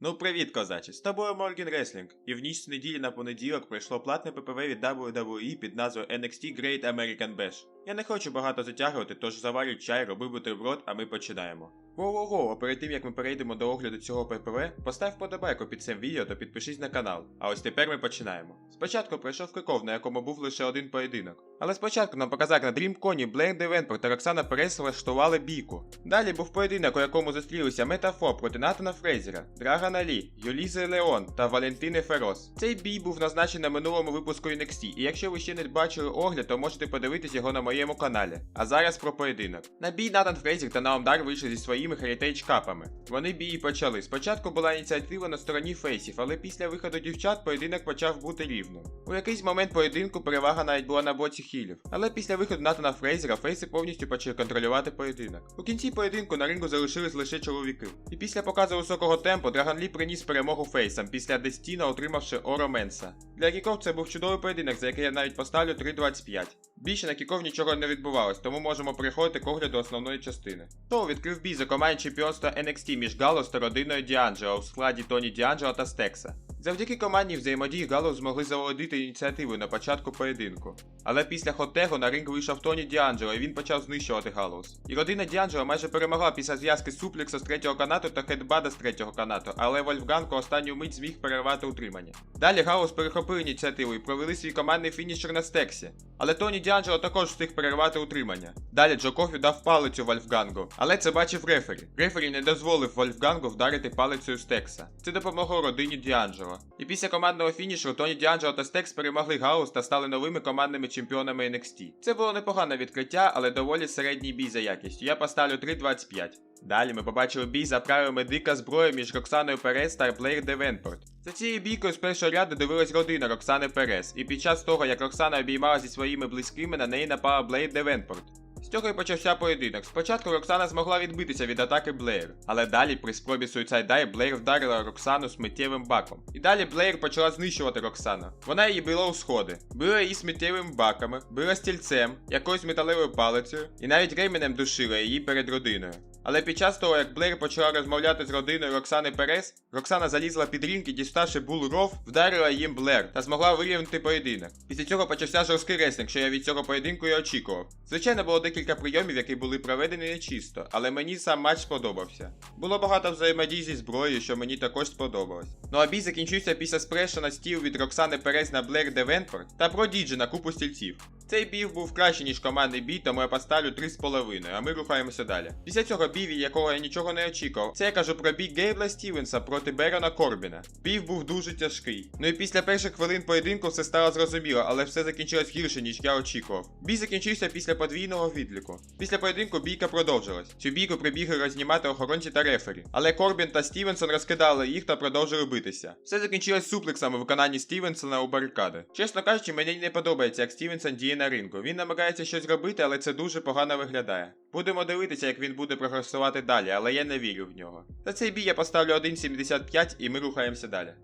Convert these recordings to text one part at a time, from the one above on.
Ну привіт, козачі! З тобою Морген Реслінг. І в ніч з неділі на понеділок пройшло платне ППВ від WWE під назвою NXT Great American Bash. Я не хочу багато затягувати, тож заварюй чай, роби бутерброд, а ми починаємо. Воу-воу-воу, а перед тим як ми перейдемо до огляду цього ППВ, постав вподобайку під цим відео та підпишись на канал. А ось тепер ми починаємо. Спочатку пройшов киков, на якому був лише один поєдинок. Але спочатку нам показали на дрімконі Блейн Девенпорт та Роксана Перес влаштували бійку. Далі був поєдинок, у якому зустрілися Метафо проти Натана Фрейзера, Драгана Лі, Юлізи Леон та Валентини Ферос. Цей бій був назначений на минулому випуску NXT, і якщо ви ще не бачили огляд, то можете подивитись його на моєму каналі. А зараз про поєдинок. На бій Натан Фрейзер та Наомдар вийшли зі своїми Heritage капами. Вони бій почали. Спочатку була ініціатива на стороні фейсів, але після виходу дівчат поєдинок почав бути рівним. У якийсь момент поєдинку перевага навіть була на боці хілів. Але після виходу Натана Фрейзера фейси повністю почали контролювати поєдинок. У кінці поєдинку на рингу залишились лише чоловіки. І після показу високого темпу Драган Лі приніс перемогу фейсам після Дестіна, отримавши Оро Менса. Для кіков це був чудовий поєдинок, за який я навіть поставлю 3.25. Більше на кіков нічого не відбувалось, тому можемо переходити к огляду основної частини. Шоу відкрив бій за командою чемпіонства NXT між Галос та родиною Діанджело у складі Тоні Діанджело та Стекса. Завдяки командній взаємодії Гало змогли заволодіти ініціативою на початку поєдинку. Але після Хотего на ринг вийшов Тоні Діанджело і він почав знищувати Галус. І родина Діанджело майже перемогла після зв'язки суплікса з третього канату та хедбада з третього канату, але Вольфганко останню мить зміг перервати утримання. Далі Галус перехопив ініціативу і провели свій командний фінішер на стексі. Але Тоні Діанджело також встиг перервати утримання. Далі Джо Кофі дав палицю Вольфгангу, але це бачив рефері. Рефері не дозволив Вольфгангу вдарити палицею Стекса. Це допомогло родині Діанджело. І після командного фінішу Тоні Діанджело та Стекс перемогли Гаус та стали новими командними чемпіонами NXT. Це було непогане відкриття, але доволі середній бій за якістю. Я поставлю 3.25. Далі ми побачили бій за правилами дика зброї між Роксаною Перес та Блейр Девенпорт. За цією бійкою з першого ряду дивилась родина Роксани Перес, і під час того, як Роксана обіймала зі своїми близькими, на неї напала Блейр Девенпорт. З цього і почався поєдинок. Спочатку Роксана змогла відбитися від атаки Блеєр, але далі при спробі Suicide Блеєр вдарила Роксану сміттєвим баком. І далі Блеєр почала знищувати Роксану. Вона її била у сходи, била її сміттєвими баками, била стільцем, якоюсь металевою палицею, і навіть ременем душила її перед родиною. Але під час того, як Блеєр почала розмовляти з родиною Роксани Перес, Роксана залізла під рінг і діставши бул ров, вдарила їм Блер та змогла вирівняти поєдинок. Після цього почався жорсткий реслінг, що я від цього поєдинку і очікував. Звичайно, було декілька прийомів, які були проведені нечисто, але мені сам матч сподобався. Було багато взаємодій зі зброєю, що мені також сподобалось. Ну а бій закінчився після спрешу на стіл від Роксани Перес на Блер Девенпорт та Продіджі на купу стільців. Цей бій був краще, ніж командний бій, тому я поставлю 3,5, а ми рухаємося далі. Після цього бій, від якого я нічого не очікував, це я кажу про бій Гейбла Стівенса проти Берона Корбіна. Бій був дуже тяжкий. Ну і після перших хвилин поєдинку все стало зрозуміло, але все закінчилось гірше, ніж я очікував. Бій закінчився після подвійного відліку. Після поєдинку бійка продовжилась. Цю бійку прибігли рознімати охоронці та рефері. Але Корбін та Стівенсон розкидали їх та продовжили битися. Все закінчилось суплексом у виконанні Стівенсона у барикади. Чесно кажучи, мені не подобається, як Стівенсон діє на рингу. Він намагається щось робити, але це дуже погано виглядає. Будемо дивитися, як він буде прогресувати далі, але я не вірю в нього. За цей бій я поставлю 1.75 і ми рухаємося далі.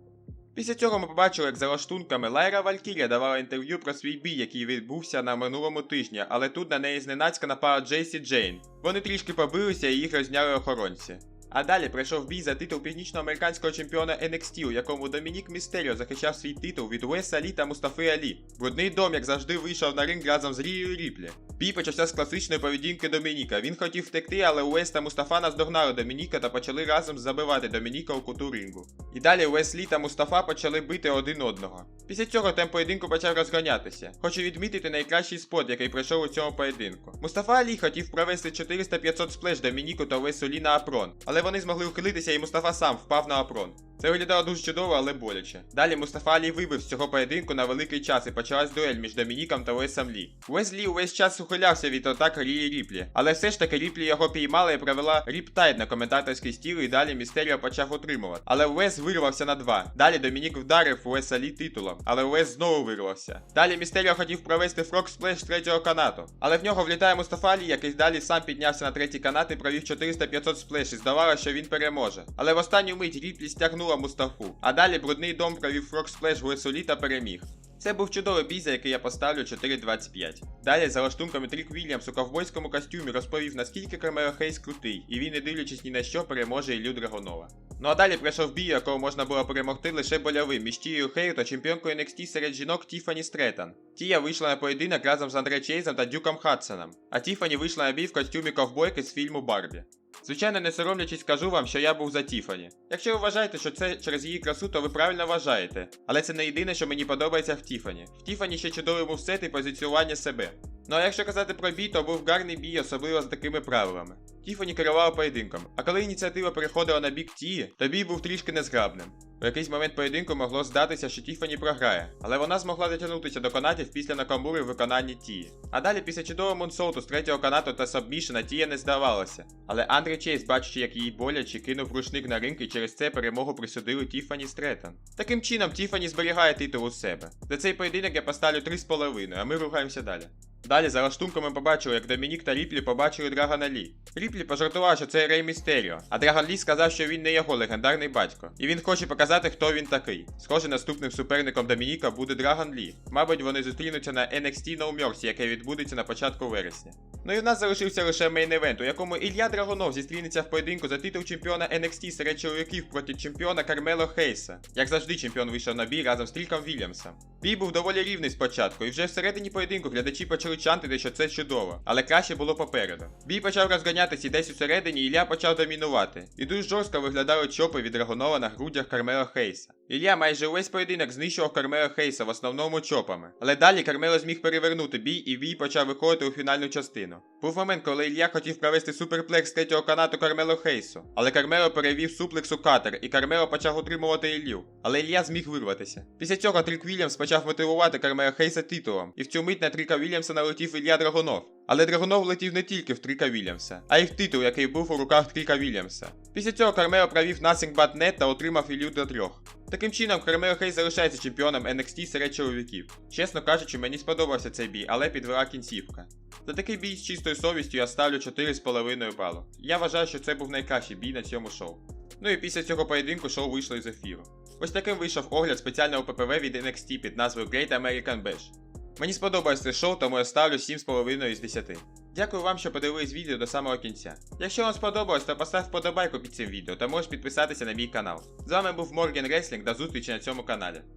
Після цього ми побачили, як за лаштунками Лайра Валькірія давала інтерв'ю про свій бій, який відбувся на минулому тижні, але тут на неї зненацька напала Джейсі Джейн. Вони трішки побилися і їх розняли охоронці. А далі пройшов бій за титул північноамериканського чемпіона NXT, у якому Домінік Містеріо захищав свій титул від Уеса Лі та Мустафи Алі. Брудний дом, як завжди, вийшов на ринг разом з Рією Ріплі. Бій почався з класичної поведінки Домініка. Він хотів втекти, але Уес та Мустафа наздогнали Домініка та почали разом забивати Домініка у куту рингу. І далі Уес Лі та Мустафа почали бити один одного. Після цього темп поєдинку почав розганятися. Хочу відмітити найкращий спот, який пройшов у цьому поєдинку. Мустафа Алі хотів провести 400-500 сплеш Домініку та Уесу Лі на Апрон, але вони змогли ухилитися і Мустафа сам впав на Апрон. Це виглядало дуже чудово, але боляче. Далі Мустафа Алі вибив з цього поєдинку на великий час і почалась дуель між Домініком та Уесом Лі. Уес Лі увесь час ухилявся від атак Рії Ріплі, але все ж таки Ріплі його піймала і провела ріптайд на коментаторський стіл, і далі Містеріо почав утримувати. Але Уес вирвався на два. Далі Домінік вдарив Уеса Лі титулом, але Уес знову вирвався. Далі Містеріо хотів провести фрог сплеш третього канату, але в нього влітає Мустафа Алі, який далі сам піднявся на третій канат і провів 400-500 сплеш і здавалося, що він переможе. Але в останню мить Ріплі стягнула Мустафу. А далі брудний дом провів фрог сплеш в Уесу та переміг. Це був чудовий бій, за який я поставлю 4.25. Далі за лаштунками Трік Вільямс у ковбойському костюмі розповів, наскільки Кремеро Хейс крутий, і він, не дивлячись ні на що, переможе Ілю Драгонова. Ну а далі прийшов бій, якого можна було перемогти лише больовим між Тією Хейл та чемпіонкою NXT серед жінок Тіфані Стретон. Тія вийшла на поєдинок разом з Андре Чейзом та Дюком Хадсоном, а Тіфані вийшла на бій в костюмі ковбойки з фільму Барбі. Звичайно, не соромлячись, скажу вам, що я був за Тіфані. Якщо ви вважаєте, що це через її красу, то ви правильно вважаєте. Але це не єдине, що мені подобається в Тіфані. В Тіфані ще чудовий мувсет і позиціювання себе. Ну а якщо казати про бій, то був гарний бій, особливо з такими правилами. Тіфані керувала поєдинком, а коли ініціатива переходила на бік Тії, то бій був трішки незграбним. У якийсь момент поєдинку могло здатися, що Тіфані програє, але вона змогла дотягнутися до канатів після Накамури в виконанні Тії. А далі після чудового мунсолту з третього канату та сабмішена Тія не здавалася. Але Андрій Чейз, бачачи, як їй боляче, кинув рушник на ринг і через це перемогу присудили Тіфані Стретон. Таким чином, Тіфані зберігає титул у себе. За цей поєдинок я поставлю 3,5, а ми рухаємося далі. Далі за лаштунком ми побачили, як Домінік та Ріплі побачили Драгона Лі. Ріплі пожартував, що це Рей Містеріо, а Драгон Лі сказав, що він не його легендарний батько. І він хоче показати, хто він такий. Схоже, наступним суперником Домініка буде Драгон Лі. Мабуть, вони зустрінуться на NXT No Mercy, яке відбудеться на початку вересня. Ну і в нас залишився лише мейн-евент, у якому Ілля Драгонов зустрінеться в поєдинку за титул чемпіона NXT серед чоловіків проти чемпіона Кармело Хейса. Як завжди, чемпіон вийшов на бій разом з Тріком Вільямсом. Бій був доволі рівний спочатку, і вже всередині поєдинку глядачі почали чантити, що це чудово, але краще було попереду. Бій почав розганятися і десь усередині Ілля почав домінувати. І дуже жорстко виглядали чопи від Драгонова на грудях Кармело Хейса. Ілля майже увесь поєдинок знищував Кармело Хейса в основному чопами. Але далі Кармело зміг перевернути бій, і бій почав виходити у фінальну частину. Був момент, коли Ілля хотів провести суперплекс з третього канату Кармело Хейсу. Але Кармело перевів суплекс у катер, і Кармело почав утримувати Іллю. Але Ілля зміг вирватися. Після цього Трік Вільямс почав мотивувати Кармело Хейса титулом, і в цю мить на Тріка Вільямса налетів Ілля Драгонов. Але Драгонов летів не тільки в Тріка Вільямса, а й в титул, який був у руках Тріка Вільямса. Після цього Кармело провів Nothing But Net та отримав Іллю до трьох. Таким чином, Кармело Хейс залишається чемпіоном NXT серед чоловіків. Чесно кажучи, мені сподобався цей бій, але підвела кінцівка. За такий бій з чистою совістю я ставлю 4,5 балу. Я вважаю, що це був найкращий бій на цьому шоу. Ну і після цього поєдинку шоу вийшло із ефіру. Ось таким вийшов огляд спеціального ППВ від NXT під назвою Great American Bash. Мені сподобалось це шоу, тому я ставлю 7,5 із 10. Дякую вам, що подивились відео до самого кінця. Якщо вам сподобалось, то постав вподобайку під цим відео та можеш підписатися на мій канал. З вами був Morgan Реслінг, до зустрічі на цьому каналі.